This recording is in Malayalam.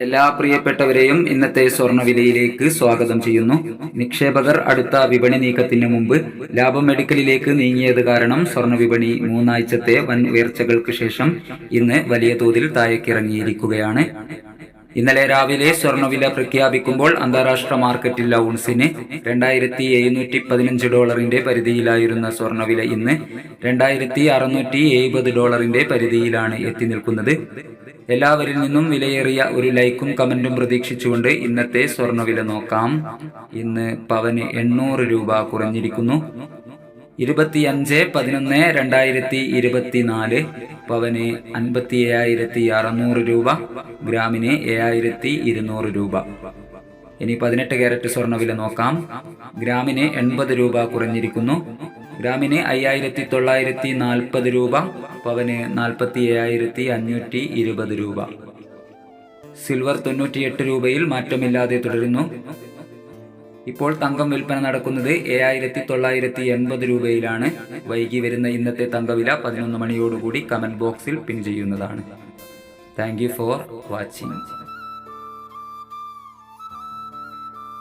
എല്ലാ പ്രിയപ്പെട്ടവരെയും ഇന്നത്തെ സ്വർണവിലയിലേക്ക് സ്വാഗതം ചെയ്യുന്നു. നിക്ഷേപകർ അടുത്ത വിപണി നീക്കത്തിന് മുമ്പ് ലാഭം മെഡിക്കലിലേക്ക് നീങ്ങിയത് കാരണം സ്വർണ വിപണി മൂന്നാഴ്ചത്തെ വൻ ഉയർച്ചകൾക്ക് ശേഷം ഇന്ന് വലിയ തോതിൽ താഴേക്കിറങ്ങിയിരിക്കുകയാണ്. ഇന്നലെ രാവിലെ സ്വർണവില പ്രഖ്യാപിക്കുമ്പോൾ അന്താരാഷ്ട്ര മാർക്കറ്റിൽ ഔൺസിന് രണ്ടായിരത്തി എഴുന്നൂറ്റി പതിനഞ്ച് ഡോളറിന്റെ പരിധിയിലായിരുന്ന സ്വർണവില ഇന്ന് രണ്ടായിരത്തി അറുന്നൂറ്റി എഴുപത് ഡോളറിന്റെ പരിധിയിലാണ് എത്തി നിൽക്കുന്നത്. എല്ലാവരിൽ നിന്നും വിലയേറിയ ഒരു ലൈക്കും കമന്റും പ്രതീക്ഷിച്ചുകൊണ്ട് ഇന്നത്തെ സ്വർണവില നോക്കാം. ഇന്ന് പവന് എണ്ണൂറ് രൂപ കുറഞ്ഞിരിക്കുന്നു. ഇരുപത്തിയഞ്ച് പതിനൊന്ന് രണ്ടായിരത്തി ഇരുപത്തിനാല് പവന് അൻപത്തി ഏഴായിരത്തി അറുന്നൂറ് രൂപ ഗ്രാമിന് ഏഴായിരത്തി ഇരുന്നൂറ് രൂപ. ഇനി പതിനെട്ട് ക്യാരറ്റ് സ്വർണവില നോക്കാം. ഗ്രാമിന് എൺപത് രൂപ കുറഞ്ഞിരിക്കുന്നു. ഗ്രാമിന് അയ്യായിരത്തി തൊള്ളായിരത്തി നാൽപ്പത് രൂപ പവന് നാൽപ്പത്തി ഏഴായിരത്തി അഞ്ഞൂറ്റി ഇരുപത് രൂപ സിൽവർ തൊണ്ണൂറ്റിയെട്ട് രൂപയിൽ മാറ്റമില്ലാതെ തുടരുന്നു ഇപ്പോൾ തങ്കം വിൽപ്പന നടക്കുന്നത് ഏഴായിരത്തി തൊള്ളായിരത്തി എൺപത് രൂപയിലാണ്. വൈകി വരുന്ന ഇന്നത്തെ തങ്കവില പതിനൊന്ന് മണിയോടുകൂടി കമന്റ് ബോക്സിൽ പിൻ ചെയ്യുന്നതാണ്. Thank for watching.